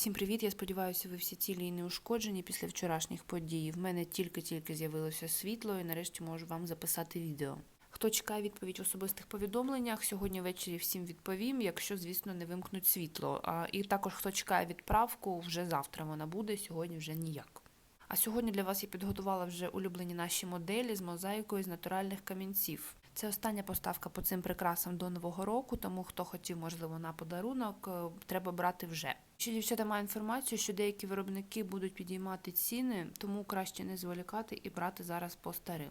Всім привіт! Я сподіваюся, ви всі цілі і неушкоджені після вчорашніх подій. В мене тільки-тільки з'явилося світло, і нарешті можу вам записати відео. Хто чекає відповідь в особистих повідомленнях, сьогодні ввечері всім відповім, якщо, звісно, не вимкнуть світло. А, і також хто чекає відправку, вже завтра вона буде, сьогодні вже ніяк. А сьогодні для вас я підготувала вже улюблені наші моделі з мозаїкою з натуральних камінців. Це остання поставка по цим прикрасам до нового року, тому хто хотів, можливо, на подарунок, е, треба брати вже. Ще дівчата маю інформацію, що деякі виробники будуть підіймати ціни, тому краще не зволікати і брати зараз по старим.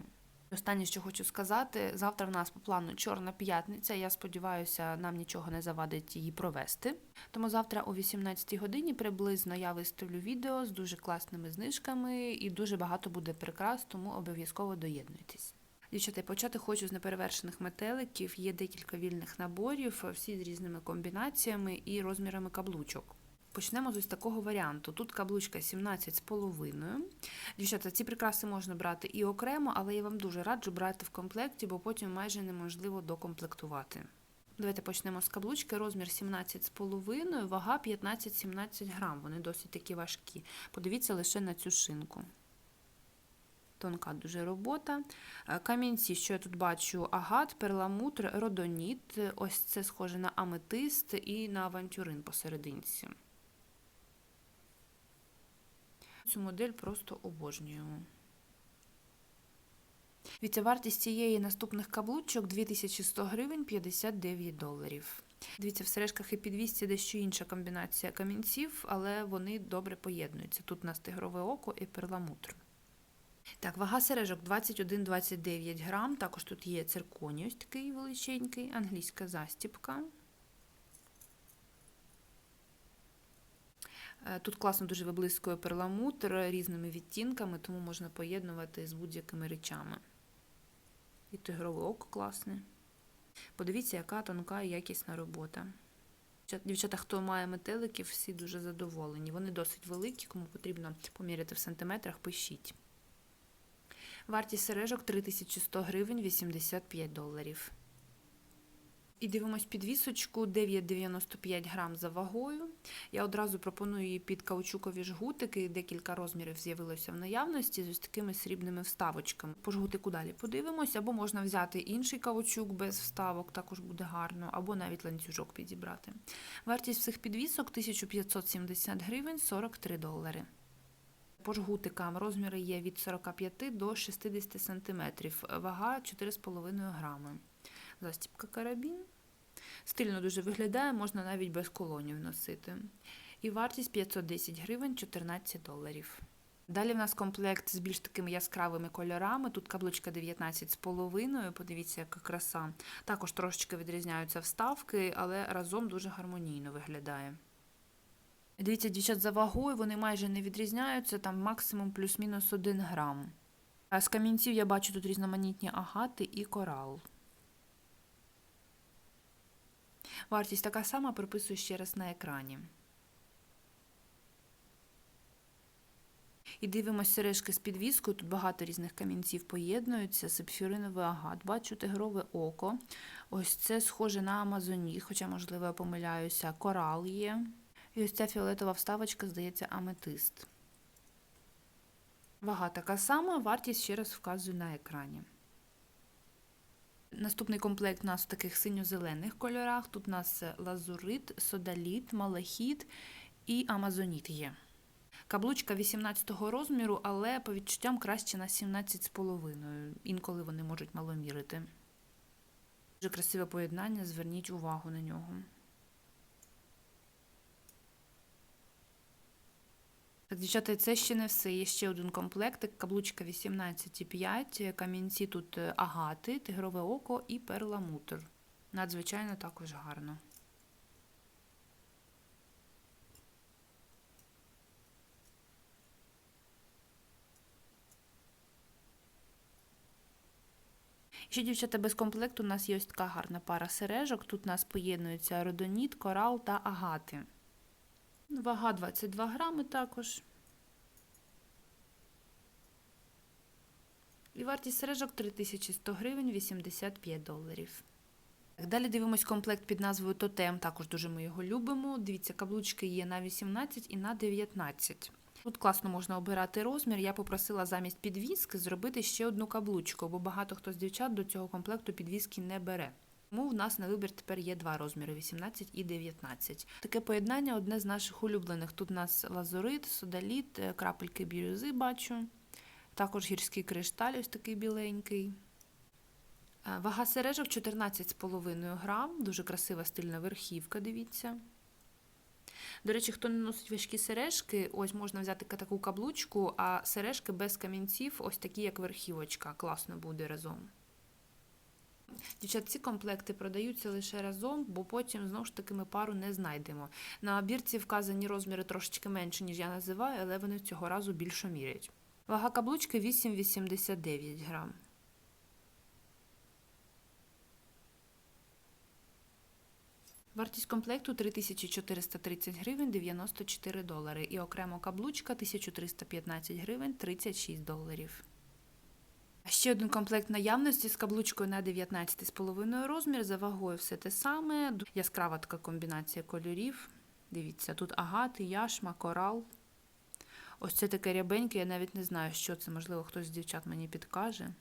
Останнє, що хочу сказати, завтра в нас по плану Чорна п'ятниця. Я сподіваюся, нам нічого не завадить її провести. Тому завтра о 18 годині приблизно я виставлю відео з дуже класними знижками і дуже багато буде прикрас, тому обов'язково доєднуйтесь. Дівчата, почати хочу з неперевершених метеликів. Є декілька вільних наборів, всі з різними комбінаціями і розмірами каблучок. Почнемо з ось такого варіанту. Тут каблучка 17,5. Дівчата, ці прикраси можна брати і окремо, але я вам дуже раджу брати в комплекті, бо потім майже неможливо докомплектувати. Давайте почнемо з каблучки. Розмір 17,5, вага 15-17 грам. Вони досить такі важкі. Подивіться лише на цю шинку. Тонка дуже робота. Е, Камінці, що я тут бачу, агат, перламутр, родоніт. Ось це схоже на аметист і на авантюрин посерединці. Цю модель просто обожнюю. Віця вартість цієї наступних каблучок 2100 гривень 59 доларів. Дивіться, в сережках і підвісці дещо інша комбінація камінців, але вони добре поєднуються. Тут у нас тигрове око і перламутр. Так, вага сережок 21-29 грам. Також тут є цирконій, ось такий величенький, англійська застіпка. Е, Тут класно дуже виблискує перламутр різними відтінками, тому можна поєднувати з будь-якими речами. І тигрове око класне. Подивіться, яка тонка і якісна робота. Дівчата, хто має метеликів, всі дуже задоволені. Вони досить великі, кому потрібно поміряти в сантиметрах, пишіть. Вартість сережок 3100 гривень 85 доларів. І дивимось підвісочку 9,95 грам за вагою. Я одразу пропоную її під каучукові жгутики, декілька розмірів з'явилося в наявності з ось такими срібними вставочками. По жгутику далі подивимось, або можна взяти інший каучук без вставок, також буде гарно, або навіть ланцюжок підібрати. Вартість всіх підвісок 1570 гривень 43 долари. По жгутикам розміри є від 45 до 60 см, вага 4,5 грами. Застіпка карабін. Стильно дуже виглядає, можна навіть без колонів носити. І вартість 510 гривень 14 доларів. Далі в нас комплект з більш такими яскравими кольорами. Тут каблучка 19,5, подивіться, яка краса. Також трошечки відрізняються вставки, але разом дуже гармонійно виглядає. Дивіться, дівчат, за вагою вони майже не відрізняються, там максимум плюс-мінус 1 грам. З камінців я бачу тут різноманітні агати і корал. Вартість така сама, прописую ще раз на екрані. І дивимося сережки з підвіскою. Тут багато різних камінців поєднуються, сапфіриновий агат. Бачу тигрове око. Ось це схоже на Амазоні, хоча, можливо, я помиляюся, корал є. І ось ця фіолетова вставочка, здається, аметист. Вага така сама, вартість ще раз вказую на екрані. Наступний комплект у нас в таких синьо-зелених кольорах. Тут у нас лазурит, содаліт, малахіт і амазоніт є. Каблучка 18-го розміру, але по відчуттям краще на 17,5. Інколи вони можуть маломірити. Дуже красиве поєднання, зверніть увагу на нього. Так, дівчата, це ще не все. Є ще один комплектик. Каблучка 18,5, камінці тут е, агати, тигрове око і перламутр. Надзвичайно також гарно. Ще, дівчата, без комплекту у нас є ось така гарна пара сережок. Тут у нас поєднуються родоніт, корал та агати. Вага 22 грами також. І вартість сережок 3100 гривень 85 доларів. Далі дивимось комплект під назвою Тотем. Також дуже ми його любимо. Дивіться, каблучки є на 18 і на 19. Тут класно можна обирати розмір. Я попросила замість підвіски зробити ще одну каблучку, бо багато хто з дівчат до цього комплекту підвіски не бере. Тому в нас на вибір тепер є два розміри 18 і 19. Таке поєднання одне з наших улюблених. Тут у нас лазурит, содаліт, е, крапельки бірюзи бачу. Також гірський кришталь, ось такий біленький. Е, Вага сережок 14,5 грам. Дуже красива стильна верхівка, дивіться. До речі, хто не носить важкі сережки, ось можна взяти таку каблучку, а сережки без камінців, ось такі, як верхівочка. Класно буде разом. Дівчат, ці комплекти продаються лише разом, бо потім знову ж таки ми пару не знайдемо. На бірці вказані розміри трошечки менше, ніж я називаю, але вони цього разу більше міряють. Вага каблучки 8,89 грам. Вартість комплекту 3430 гривень 94 долари і окремо каблучка 1315 гривень 36 доларів. Ще один комплект наявності з каблучкою на 19,5 розмір, за вагою все те саме. Яскрава така комбінація кольорів. Дивіться, тут агат, яшма, корал. Ось це таке рябеньке, я навіть не знаю, що це, можливо, хтось з дівчат мені підкаже.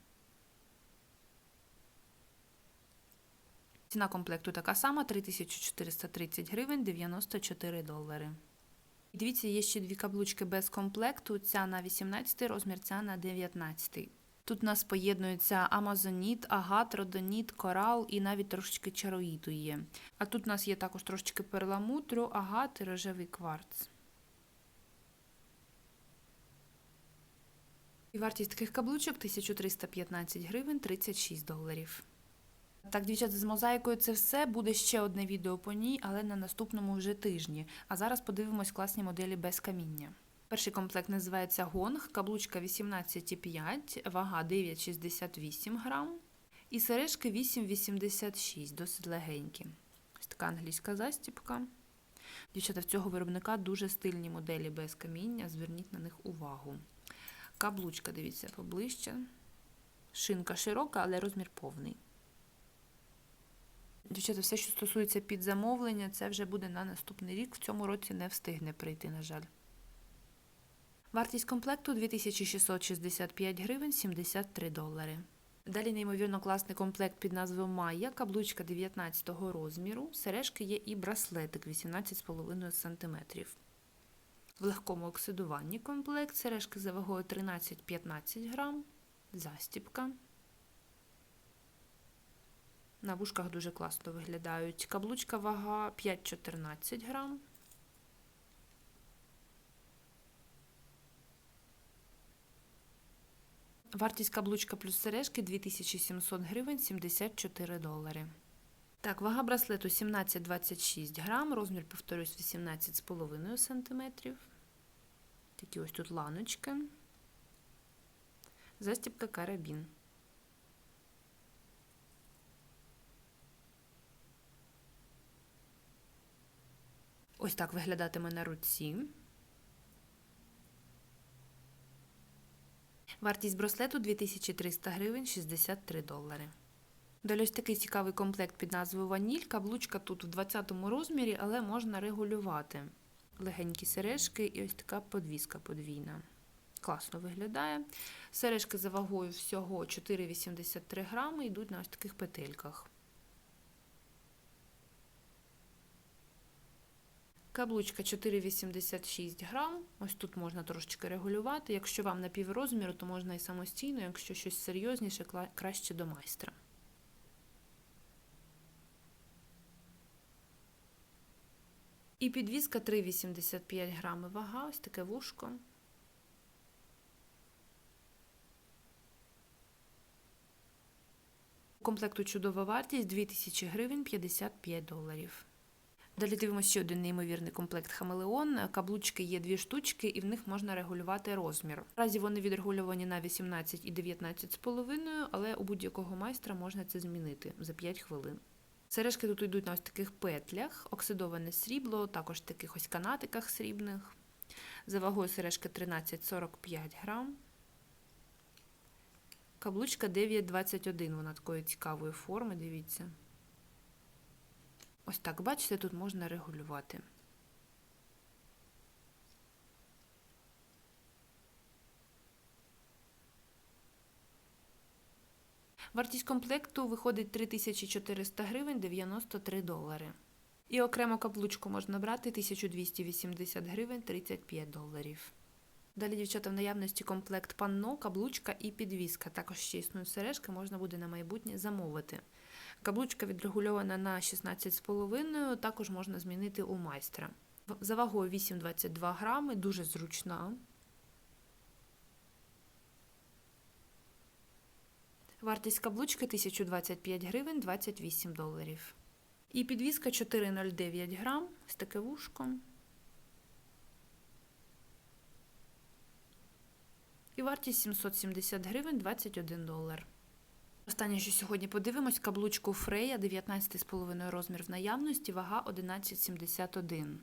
Ціна комплекту така сама 3430 гривень 94 долари. Дивіться, є ще дві каблучки без комплекту. Ця на 18 розмір, ця на 19. Тут у нас поєднуються амазоніт, агат, родоніт, корал і навіть трошечки чароїту є. А тут у нас є також трошечки перламутру, агат і рожевий кварц. І вартість таких каблучок 1315 гривень 36 доларів. Так, дівчата, з мозаїкою це все. Буде ще одне відео по ній, але на наступному вже тижні. А зараз подивимось класні моделі без каміння. Перший комплект називається Гонг, каблучка 18,5, вага 9,68 грам. І сережки 8,86, досить легенькі. Ось така англійська застіпка. Дівчата, в цього виробника дуже стильні моделі без каміння, зверніть на них увагу. Каблучка, дивіться, поближче. Шинка широка, але розмір повний. Дівчата, все, що стосується підзамовлення, це вже буде на наступний рік. В цьому році не встигне прийти, на жаль. Вартість комплекту 2665 гривень 73 долари. Далі неймовірно класний комплект під назвою Майя, каблучка 19 розміру, сережки є і браслетик 18,5 см. В легкому оксидуванні комплект, сережки за вагою 13-15 грам, застіпка. На вушках дуже класно виглядають. Каблучка вага 5-14 грам. Вартість каблучка плюс сережки 2700 гривень 74 долари. Так, вага браслету 17-26 грам, розмір, повторюсь, 18,5 см. Такі ось тут ланочки. Застібка карабін. Ось так виглядатиме на руці. Вартість браслету 2300 гривень 63 долари. Далі ось такий цікавий комплект під назвою Ваніль. Каблучка тут в 20 розмірі, але можна регулювати. Легенькі сережки і ось така подвіска подвійна. Класно виглядає. Сережки за вагою всього 4,83 грами йдуть на ось таких петельках. Каблучка 4,86 грам. Ось тут можна трошечки регулювати. Якщо вам на піврозміру, то можна і самостійно, якщо щось серйозніше, краще до майстра. І підвіска 3,85 грами вага, ось таке вушко. У комплекту чудова вартість 2000 гривень 55 доларів. Далі дивимося ще один неймовірний комплект Хамелеон. Каблучки є дві штучки, і в них можна регулювати розмір. Наразі вони відрегульовані на 18 і 19,5, але у будь-якого майстра можна це змінити за 5 хвилин. Сережки тут йдуть на ось таких петлях, оксидоване срібло, також таких ось канатиках срібних. За вагою сережки 13,45 грам. Каблучка 9,21, вона такої цікавої форми, дивіться. Ось так, бачите, тут можна регулювати. Вартість комплекту виходить 3400 гривень 93 долари. І окремо каблучку можна брати 1280 гривень 35 доларів. Далі, дівчата, в наявності комплект панно, каблучка і підвіска. Також ще існують сережки, можна буде на майбутнє замовити. Каблучка відрегульована на 16,5, також можна змінити у майстра. За вагою 8,22 грами, дуже зручна. Вартість каблучки 1025 гривень 28 доларів. І підвіска 4,09 грам з таке вушко. І вартість 770 гривень 21 долар. Останнє, що сьогодні подивимось, каблучку Фрея 19,5 розмір в наявності, вага 11,71.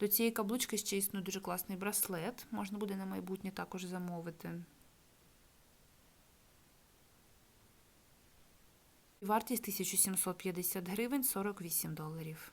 До цієї каблучки ще існує дуже класний браслет, можна буде на майбутнє також замовити. Вартість 1750 гривень 48 доларів.